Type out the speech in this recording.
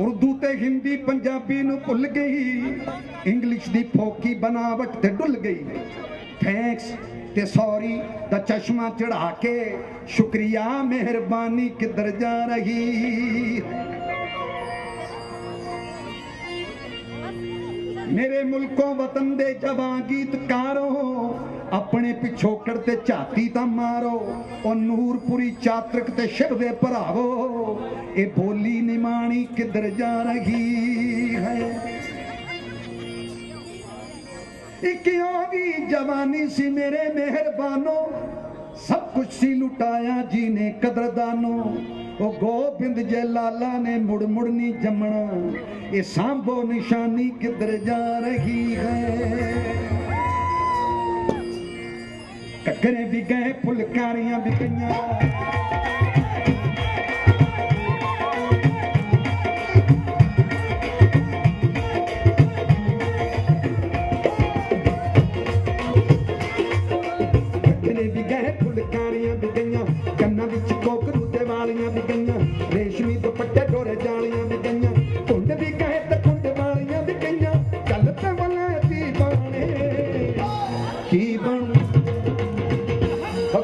ਉਰਦੂ ਤੇ ਹਿੰਦੀ ਪੰਜਾਬੀ ਨੂੰ ਭੁੱਲ ਗਈ। ਇੰਗਲਿਸ਼ ਦੀ ਫੋਕੀ ਬਨਾਵਟ ਤੇ ਡੁੱਲ ਗਈ। ਥੈਂਕਸ ਤੇ ਸੌਰੀ ਦਾ ਚਸ਼ਮਾ ਚੜਾ ਕੇ ਸ਼ੁਕਰੀਆ, ਮਿਹਰਬਾਨੀ ਕਿੱਧਰ ਜਾ ਰਹੀ? ਮੇਰੇ ਮੁਲਕੋਂ ਵਤਨ ਦੇ ਜਵਾਂ ਗੀਤਕਾਰੋ, ਆਪਣੇ ਪਿਛੋਕੜ ਤੇ ਝਾਤੀ ਤਾਂ ਮਾਰੋ, ਉਹ ਨੂਰਪੁਰੀ ਚਾਤਰਕ ਤੇ ਸ਼ਿਵ ਦੇ ਭਰਾਵੋ, ਇਹ ਬੋਲੀ ਨਿਮਾਣੀ ਕਿੱਧਰ ਜਾ ਰਹੀ ਹੈ? ਇਕਿਓ ਵੀ ਜਵਾਨੀ ਸੀ ਮੇਰੇ ਮਿਹਰਬਾਨੋ ਸਭ ਕੁਝ ਸੀ ਲੁਟਾਇਆ ਜੀ ਨੇ। ਕਦਰਦਾਨੋ ਉਹ ਗੋਬਿੰਦ ਜੇ ਲਾਲਾ ਨੇ ਮੁੜ ਮੁੜ ਨਹੀਂ ਜੰਮਣਾ। ਇਹ ਸਾਂਭੋ ਨਿਸ਼ਾਨੀ ਕਿੱਧਰ ਜਾ ਰਹੀ ਹੈ। ਕੱਕਰੇ ਵੀ ਗਏ ਫੁਲਕਾਰੀਆਂ ਵੀ ਗਈਆਂ